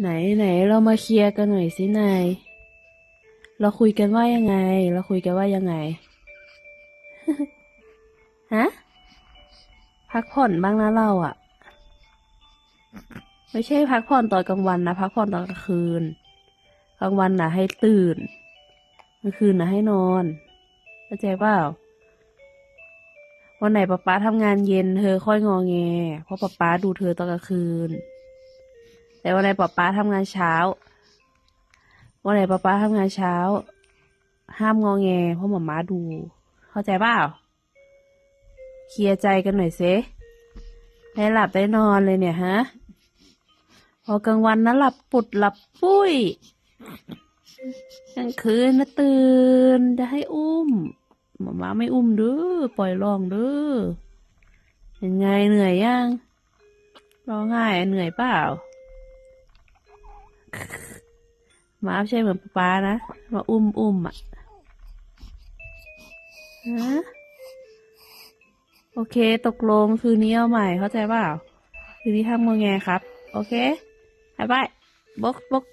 ไหนไหนเรามาเคลียร์กันหน่อยสินายเราคุยกันว่ายังไง เราคุยกันว่ายังไงฮะพักผ่อนบ้างนะเราอะไม่ใช่พักผ่อนตอนกลางวันนะพักผ่อนตอนกลางคืน กลางวันน่ะให้ตื่นกลางคืนน่ะให้นอนเข้าใจเปล่าวันไหนป๊าป๊าทำงานเย็นเธอค่อยงอแงเพราะป๊าป๊าดูเธอตอนกลางคืน แต่วันไหนป๊าป๊าทำงานเช้า วันไหนป๊าป๊าทำงานเช้า ห้ามงอแงเพราะหมาม้าดู เข้าใจเปล่าเคลียร์ใจกันหน่อยเซได้หลับได้นอนเลยเนี่ยฮะ พอกลางวันนะหลับปุดหลับปุ้ยกลางคืนนะตื่นจะให้อุ้มหมาม้าไม่อุ้มเด้อปล่อยร้องเด้อยังไงเหนื่อยยังร้องไห้เหนื่อยเปล่า หมาไม่ใช่เหมือนป๊านะ มาอุ้มอุ้มอะฮะโอเค ตกลงคืนนี้เอาใหม่เข้าใจเปล่าคืนนี้ทำงอแงครับ โอเคบายบายบกบก